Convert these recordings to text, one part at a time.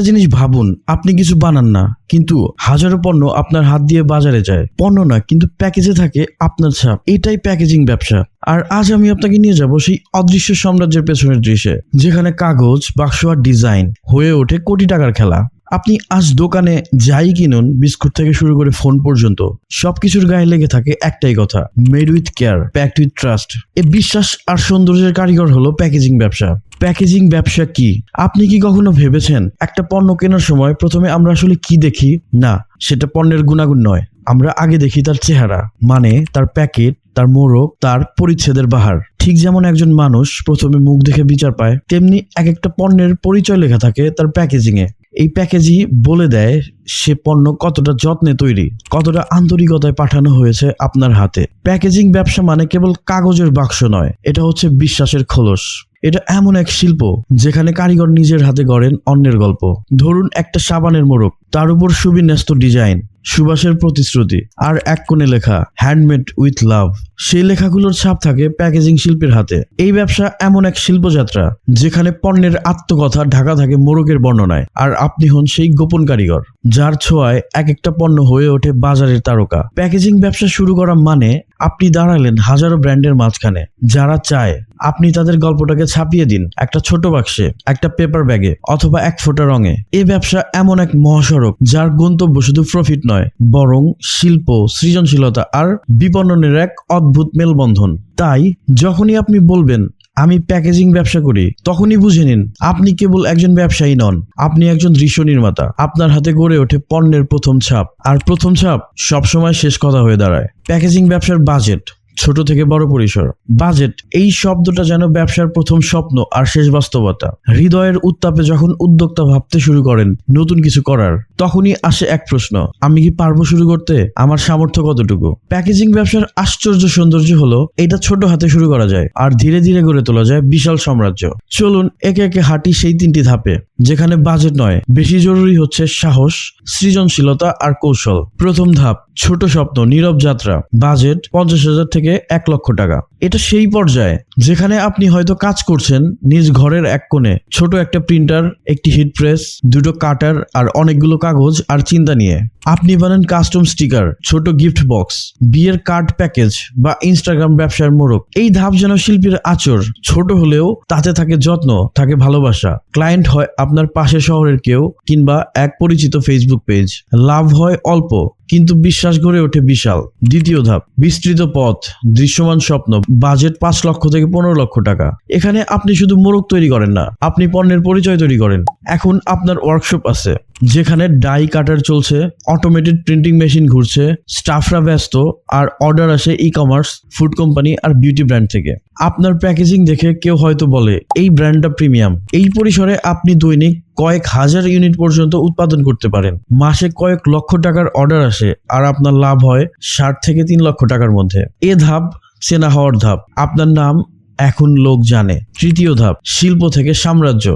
একটা জিনিস ভাবুন, আপনি কিছু বানান না, কিন্তু হাজারো পণ্য আপনার হাত দিয়ে বাজারে যায়। পণ্য না, কিন্তু প্যাকেজে থাকে আপনার ছাপ। এটাই প্যাকেজিং ব্যবসা। আর আজ আমি আপনাকে নিয়ে যাব সেই অদৃশ্য সাম্রাজ্যের পেছনের দৃশ্যে, যেখানে কাগজ, বাক্স আর ডিজাইন হয়ে ওঠে কোটি টাকার খেলা। আপনি আজ দোকানে যাই কিনুন, বিস্কুট থেকে শুরু করে ফোন পর্যন্ত, সবকিছুর গায়ে লেগে থাকে একটাই কথা made with care packed with trust এ বিশ্বাস আর সৌন্দর্যের কারিগর হলো প্যাকেজিং ব্যবসা। প্যাকেজিং ব্যবসা কি? আপনি কি কখনো ভেবেছেন একটা পণ্য কেনার সময় প্রথমে আমরা আসলে কি দেখি? না, সেটা পণ্যের গুণাগুণ নয়। আমরা আগে দেখি তার চেহারা মানে তার প্যাকেট, তার মোড়ক, তার পরিচ্ছেদের বাহার। ঠিক যেমন একজন মানুষ প্রথমে মুখ দেখে বিচার পায়, তেমনি এক একটা পণ্যের পরিচয় লেখা থাকে তার প্যাকেজিং এ। এই প্যাকেজই বলে দেয় সে পণ্য কতটা যত্নে তৈরি, কতটা আন্তরিকতায় পাঠানো হয়েছে আপনার হাতে। প্যাকেজিং ব্যবসা মানে কেবল কাগজের বাক্স নয়, এটা হচ্ছে বিশ্বাসের খোলস। এটা এমন এক শিল্প যেখানে কারিগর নিজের হাতে গড়েন অন্যের গল্প। ধরুন একটা সাবানের মোড়ক। তার উপর সুবিন্যস্ত ডিজাইন, সুবাসের প্রতিশ্রুতি আর এক কোণে লেখা হ্যান্ডমেড উইথ লাভ সেই লেখাগুলোর ছাপ থাকে প্যাকেজিং শিল্পের হাতে। এই ব্যবসা এমন এক শিল্পযাত্রা যেখানে পণ্যের আত্মকথা ঢাকা থাকে মোড়কের বর্ণনায়, আর আপনি হন সেই গোপন কারিগর, যার ছোঁয়ায় এক একটা পণ্য হয়ে ওঠে বাজারের তারকা। প্যাকেজিং ব্যবসা শুরু করা মানে আপনি দাঁড়ালেন হাজারো ব্র্যান্ডের মাঝখানে, যারা চায় আপনি তাদের গল্পটাকে ছাপিয়ে দিন, একটা ছোট বাক্সে, একটা পেপার ব্যাগে অথবা এক ফোঁটা রঙে। এই ব্যবসা এমন এক মহাসড়ক যার গন্তব্য শুধু প্রফিট নয়, বরং শিল্প, সৃজনশীলতা আর বিপণনের এক অদ্ভুত মেলবন্ধন। তাই, যখনই আপনি বলবেন, আমি প্যাকেজিং ব্যবসা করি, তখনই বুঝে নিন, আপনি কেবল একজন ব্যবসায়ী নন, আপনি একজন দৃশ্য নির্মাতা। আপনার হাতে গড়ে ওঠে পণ্যের প্রথম ছাপ, আর প্রথম ছাপ সবসময় শেষ কথা হয়ে দাঁড়ায়। প্যাকেজিং ব্যবসার বাজেট ছোট থেকে বড় পরিসর। বাজেট, এই শব্দটা যেন ব্যবসার প্রথম স্বপ্ন আর শেষ বাস্তবতা। হৃদয়ের উত্তাপে যখন উদ্যোক্তা ভাবতে শুরু করেন নতুন কিছু করার, তখনই আসে এক প্রশ্ন, আমি কি পারব শুরু করতে? আমার সামর্থ্য কতটুকু? প্যাকেজিং ব্যবসার আশ্চর্য সৌন্দর্য হলো, এটা ছোট হাতে শুরু করা যায়, আর ধীরে ধীরে গড়ে তোলা যায় বিশাল সাম্রাজ্য। চলুন, একে একে হাঁটি সেই তিনটি ধাপে। যেখানে বাজেট নয়, বেশি জরুরি হচ্ছে সাহস, সৃজনশীলতা আর কৌশল। প্রথম ধাপ, ছোট স্বপ্ন, নীরব যাত্রা। বাজেট পঞ্চাশ হাজার থেকে এক লক্ষ টাকা। এটা সেই পর্যায়ে যেখানে আপনি হয়তো কাজ করছেন নিজ ঘরের এক কোণে। ছোট একটা প্রিন্টার, একটি হিট প্রেস, দুটো কাটার আর অনেকগুলো কাগজ আর চিন্তা নিয়ে। আপনি বানান কাস্টম স্টিকার, ছোট গিফট বক্স, বিয়ের কার্ড প্যাকেজ বা ইনস্টাগ্রাম ব্যবসার মোড়ক। এই ধাপ যেন শিল্পীর আচর, ছোট হলেও তাতে থাকে যত্ন, থাকে ভালোবাসা। ক্লায়েন্ট হয় আপনার পাশের শহরের কেউ কিংবা এক পরিচিত ফেসবুক পেজ লাভ হয় অল্প। কিন্তু বিশ্বাস গড়ে ওঠে বিশাল। দ্বিতীয় ধাপ, বিস্তৃত পথ, দৃশ্যমান স্বপ্ন, বাজেট পাঁচ লক্ষ থেকে পনেরো লক্ষ টাকা। এখানে আপনি শুধু মোরগ তৈরি করেন না, আপনি পণ্যের পরিচয় তৈরি করেন। এখন আপনার ওয়ার্কশপ আছে, যেখানে ডাই কাটার চলছে অটোমেটেড প্রিন্টিং মেশিন ঘুরছে স্টাফরা ব্যস্ত, আর অর্ডার আসে ই কমার্স ফুড কোম্পানি আর বিউটি ব্র্যান্ড থেকে। আপনার প্যাকেজিং দেখে কেউ হয়তো বলে, এই ব্র্যান্ডটা প্রিমিয়াম এই পরিসরে আপনি দৈনিক কয়েক হাজার ইউনিট পর্যন্ত উৎপাদন করতে পারেন। মাসে কয়েক লক্ষ টাকার অর্ডার আসে, আর আপনার লাভ হয় ষাট থেকে তিন লক্ষ টাকার মধ্যে। এ ধাপ, চেনা হওয়ার ধাপ। আপনার নাম এখন লোক জানে। তৃতীয় ধাপ, শিল্প থেকে সাম্রাজ্য।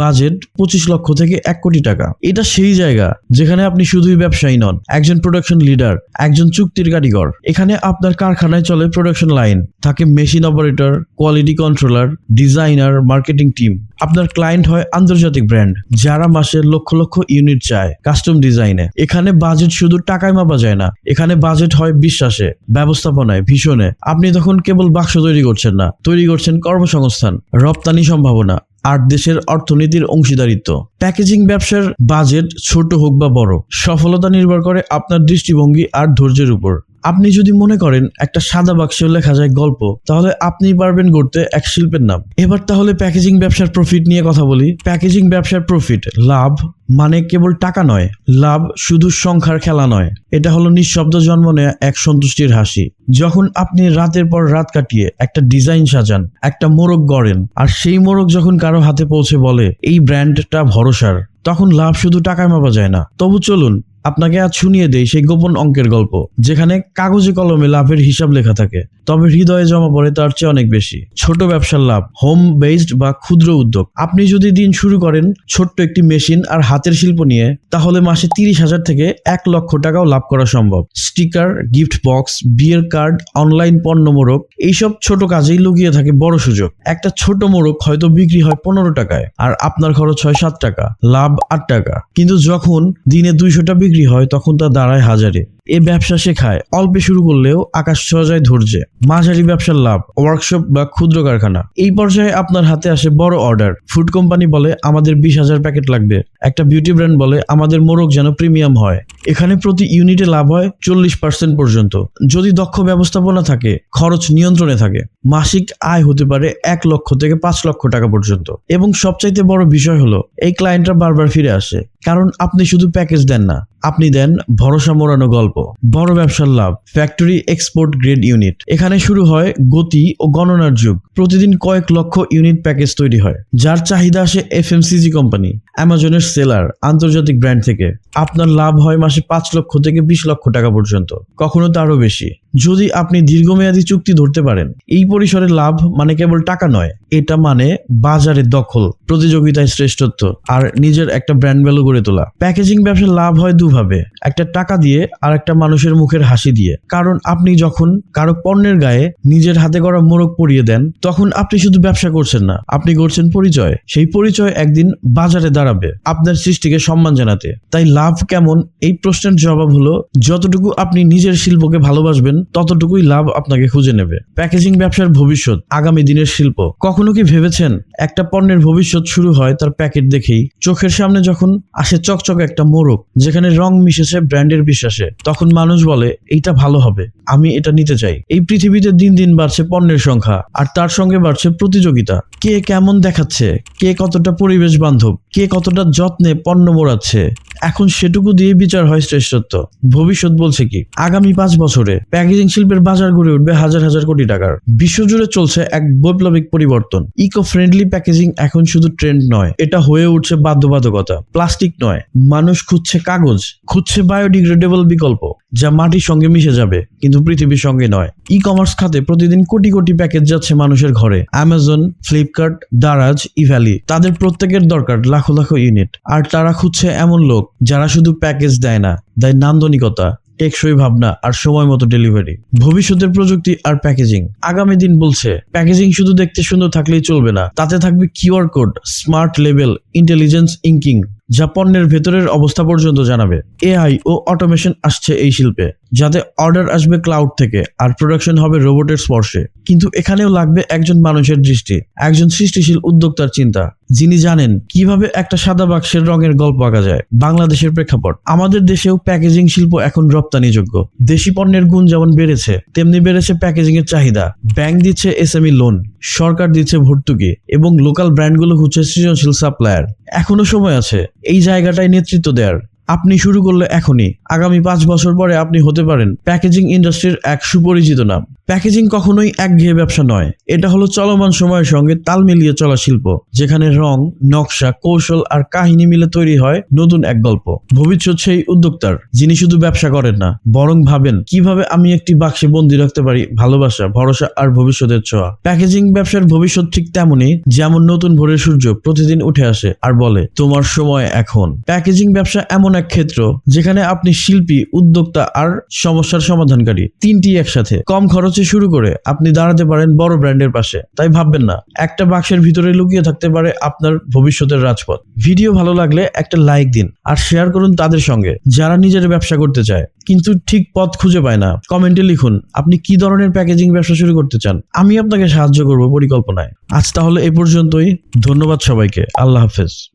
বাজেট পঁচিশ লক্ষ থেকে এক কোটি টাকা। এটা সেই জায়গা যেখানে আপনি শুধুই ব্যবসায়ী নন, একজন প্রোডাকশন লিডার একজন চুক্তির কারিগর। এখানে আপনার কারখানায় চলে প্রোডাকশন লাইন থাকে machine operator quality controller designer marketing team আপনার ক্লায়েন্ট হয় আন্তর্জাতিক ব্র্যান্ড যারা মাসে লক্ষ লক্ষ ইউনিট চায় কাস্টম ডিজাইনে এখানে বাজেট শুধু টাকায় মাপা যায় না, এখানে বাজেট হয় বিশ্বাসে, ব্যবস্থাপনায়, ভীষণে। আপনি তখন কেবল বাক্স তৈরি করছেন না, তৈরি করছেন কর্মসংস্থান, রপ্তানি সম্ভাবনা। আর দেশের অর্থনীতির অংশীদারিত্ব। প্যাকেজিং ব্যবসার বাজেট ছোট হোক বা বড়, সফলতা নির্ভর করে আপনার দৃষ্টিভঙ্গি আর ধৈর্যের উপর। আপনি যদি মনে করেন একটা সাদা বাক্সে লেখা যায় গল্প, তাহলে আপনি পারবেন গড়তে এক শিল্পের নাম। এবার তাহলে প্যাকেজিং ব্যবসার প্রফিট নিয়ে কথা বলি। প্যাকেজিং ব্যবসার প্রফিট, লাভ মানে কেবল টাকা নয়, লাভ শুধু সংখ্যার খেলা নয়। এটা হলো নিঃশব্দ জন্ম নেয়া এক সন্তুষ্টির হাসি। যখন আপনি রাতের পর রাত কাটিয়ে একটা ডিজাইন সাজান, একটা মোরগ গড়েন, আর সেই মোরগ যখন কারও হাতে পৌঁছে বলে, এই ব্র্যান্ডটা ভরসার, তখন লাভ শুধু টাকায় মাপা যায় না। তবু চলুন আপনাকে আজ শুনিয়ে দেই সেই গোপন অঙ্কের গল্প, যেখানে কাগজে কলমে লাভের হিসাব লেখা থাকে। তবে হৃদয়ে জমা পড়ে তার চেয়ে অনেক বেশি। ছোট ব্যবসার লাভ হোম বেসড বা ক্ষুদ্র উদ্যোগ। আপনি যদি দিন শুরু করেন ছোট্ট একটি মেশিন আর হাতের শিল্প নিয়ে, তাহলে মাসে তিরিশ হাজার থেকে এক লক্ষ টাকাও লাভ করা সম্ভব। স্টিকার গিফট বক্স বিয়ের কার্ড অনলাইন পণ্য মোড়ক, এইসব ছোট কাজেই লুকিয়ে থাকে বড় সুযোগ। একটা ছোট মোড়ক হয়তো বিক্রি হয় পনেরো টাকায়, আর আপনার খরচ হয় সাত টাকা, লাভ আট টাকা। কিন্তু যখন দিনে দুইশোটা বিক্রি হয়, তখন তা দাঁড়ায় হাজারে। এ ব্যবসা শেখায়। অল্পে শুরু করলেও আকাশ যায় ধৈর্যে। মাঝারি ব্যবসার লাভ ওয়ার্কশপ বা ক্ষুদ্র কারখানা। এই পর্যায়ে আপনার হাতে আসে বড় অর্ডার ফুড কোম্পানি বলে, আমাদের বিশ হাজার প্যাকেট লাগবে। একটা বিউটি ব্র্যান্ড বলে, আমাদের মোরগ যেন প্রিমিয়াম হয়। এখানে প্রতি ইউনিটে লাভ হয় চল্লিশ পার্সেন্ট পর্যন্ত। যদি দক্ষ ব্যবস্থাপনা থাকে, খরচ নিয়ন্ত্রণে থাকে। মাসিক আয় হতে পারে এক লক্ষ থেকে পাঁচ লক্ষ টাকা পর্যন্ত। এবং সবচাইতে বড় বিষয় হলো, এই ক্লায়েন্টরা বারবার ফিরে আসে। কারণ আপনি শুধু প্যাকেজ দেন না, আপনি দেন ভরসা মোড়ানো গল্প। বড় ব্যবসার লাভ ফ্যাক্টরি এক্সপোর্ট গ্রেড ইউনিট এখানে শুরু হয় গতি ও গণনার যুগ। প্রতিদিন কয়েক লক্ষ ইউনিট প্যাকেজ তৈরি হয়। যার চাহিদা আসে এফএমসিজি কোম্পানি অ্যামাজনের সেলার আন্তর্জাতিক ব্র্যান্ড থেকে। আপনার লাভ হয় মাসে পাঁচ লক্ষ থেকে বিশ লক্ষ টাকা পর্যন্ত। কখনো তারও বেশি। যদি আপনি দীর্ঘমেয়াদী চুক্তি ধরতে পারেন, এই পরিসরের লাভ মানে কেবল টাকা নয় এটা মানে বাজারের দখল, প্রতিযোগিতায় শ্রেষ্ঠত্ব, আর নিজের একটা ব্র্যান্ড ভ্যালু গড়ে তোলা। প্যাকেজিং ব্যবসার লাভ হয় দুভাবে, একটা টাকা দিয়ে আর একটা মানুষের মুখের হাসি দিয়ে। কারণ আপনি যখন কারও পণ্যের গায়ে নিজের হাতে করা মোড়ক পরিয়ে দেন, তখন আপনি শুধু ব্যবসা করছেন না, আপনি করছেন পরিচয়। সেই পরিচয় একদিন বাজারে দাঁড়াবে, আপনার সৃষ্টিকে সম্মান জানাতে। তাই লাভ কেমন? এই প্রশ্নের জবাব হলো, যতটুকু আপনি নিজের শিল্পকে ভালোবাসবেন, ততটুকুই লাভ আপনাকে খুঁজে নেবে। প্যাকেজিং ব্যবসার ভবিষ্যৎ, আগামী দিনের শিল্প, কখনো কি ভেবেছেন একটা পণ্যের ভবিষ্যৎ শুরু হয় তার প্যাকেট দেখেই? চোখের সামনে যখন আসে চকচকে একটা মোরগ, যেখানে রং মিশেছে ব্র্যান্ডের বিশ্বাসে, তখন মানুষ বলে, এইটা ভালো হবে। আমি এটা নিতে চাই। এই পৃথিবীতে দিন দিন বাড়ছে পণ্যের সংখ্যা, আর তার সঙ্গে বাড়ছে প্রতিযোগিতা। কে কেমন দেখাচ্ছে? কে কতটা পরিবেশ বান্ধব? কে কতটা যত্নে পণ্য মোড়াচ্ছে? এখন সেটুকু দিয়ে বিচার হয় শ্রেষ্ঠত্ব। ভবিষ্যৎ বলছে কি? আগামী পাঁচ বছরে প্যাকেজিং শিল্পের বাজার গড়ে উঠবে হাজার হাজার কোটি টাকার। বিশ্বজুড়ে চলছে এক বৈপ্লবিক পরিবর্তন। ইকো ফ্রেন্ডলি প্যাকেজিং এখন শুধু ট্রেন্ড নয়, এটা হয়ে উঠছে বাধ্যবাধকতা। প্লাস্টিক নয়, মানুষ খুঁজছে কাগজ, খুঁজছে বায়োডিগ্রেডেবল বিকল্প। যা মাটির সঙ্গে মিশে যাবে, কিন্তু পৃথিবীর সঙ্গে নয়। ই কমার্স খাতে প্রতিদিন কোটি কোটি প্যাকেজ যাচ্ছে মানুষের ঘরে। অ্যামাজন ফ্লিপকার্ট দারাজ ইভ্যালি তাদের প্রত্যেকের দরকার লাখো লাখো ইউনিট। আর তারা খুঁজছে এমন লোক যারা শুধু প্যাকেজ দেয় না, দেয় নান্দনিকতা, টেকসই ভাবনা আর সময় মতো ডেলিভারি। ভবিষ্যতের প্রযুক্তি আর প্যাকেজিং। আগামী দিন বলছে, প্যাকেজিং শুধু দেখতে সুন্দর থাকলেই চলবে না, তাতে থাকবে QR code, smart level intelligence inking যা পণ্যের ভেতরের অবস্থা পর্যন্ত জানাবে। এআই ও অটোমেশন আসছে এই শিল্পে। যাতে অর্ডার আসবে ক্লাউড থেকে আর প্রোডাকশন হবে রোবটের স্পর্শে। কিন্তু এখানেও লাগবে একজন মানুষের দৃষ্টি, একজন সৃষ্টিশীল উদ্যোক্তার চিন্তা। যিনি জানেন কীভাবে একটা সাদা বাক্সের রঙের গল্প আঁকা যায়। বাংলাদেশের প্রেক্ষাপট, আমাদের দেশেও প্যাকেজিং শিল্প এখন রপ্তানিযোগ্য। দেশি পণ্যের গুণ যেমন বেড়েছে, তেমনি বেড়েছে প্যাকেজিং এর চাহিদা। ব্যাংক দিচ্ছে এসএমই লোন, সরকার দিচ্ছে ভর্তুকি এবং লোকাল ব্র্যান্ডগুলো হচ্ছে সৃজনশীল সাপ্লায়ার। এখনও সময় আছে এই জায়গাটায় নেতৃত্ব দেওয়ার আপনি শুরু করলে এখনই। আগামী পাঁচ বছর পরে আপনি হতে পারেন প্যাকেজিং ইন্ডাস্ট্রির এক সুপরিচিত নাম। প্যাকেজিং কখনোই একঘেয়ে ব্যবসা নয়। এটা হলো চলমান সময়ের সঙ্গে তাল মিলিয়ে চলা শিল্প, যেখানে রং, নকশা, কৌশল আর কাহিনী মিলে তৈরি হয় নতুন এক গল্প। ভবিষ্যৎ সেই উদ্যোক্তার, যিনি শুধু ব্যবসা করেন না, বরং ভাবেন, কীভাবে আমি একটি বাক্সে বন্দি রাখতে পারি ভালোবাসা, ভরসা আর ভবিষ্যতের ছোঁয়া? প্যাকেজিং ব্যবসার ভবিষ্যৎ ঠিক তেমনই, যেমন নতুন ভোরের সূর্য প্রতিদিন উঠে আসে আর বলে, তোমার সময় এখন। প্যাকেজিং ব্যবসা এমন এক ক্ষেত্র যেখানে আপনি শিল্পী, উদ্যোক্তা আর সমস্যার সমাধানকারী তিনটি একসাথে। কম খরচে শুরু করে আপনি দাঁড়াতে পারেন বড় ব্র্যান্ডের পাশে। তাই ভাববেন না, একটা বাক্সের ভিতরে লুকিয়ে থাকতে পারে আপনার ভবিষ্যতের রাজপথ। ভিডিও ভালো লাগলে একটা লাইক দিন আর শেয়ার করুন তাদের সঙ্গে, যারা নিজের ব্যবসা করতে চায়, কিন্তু ঠিক পথ খুঁজে পায় না। কমেন্টে লিখুন, আপনি কি ধরনের প্যাকেজিং ব্যবসা শুরু করতে চান? আমি আপনাকে সাহায্য করব পরিকল্পনায়। আজ তাহলে এ পর্যন্তই। ধন্যবাদ সবাইকে। আল্লাহ হাফেজ।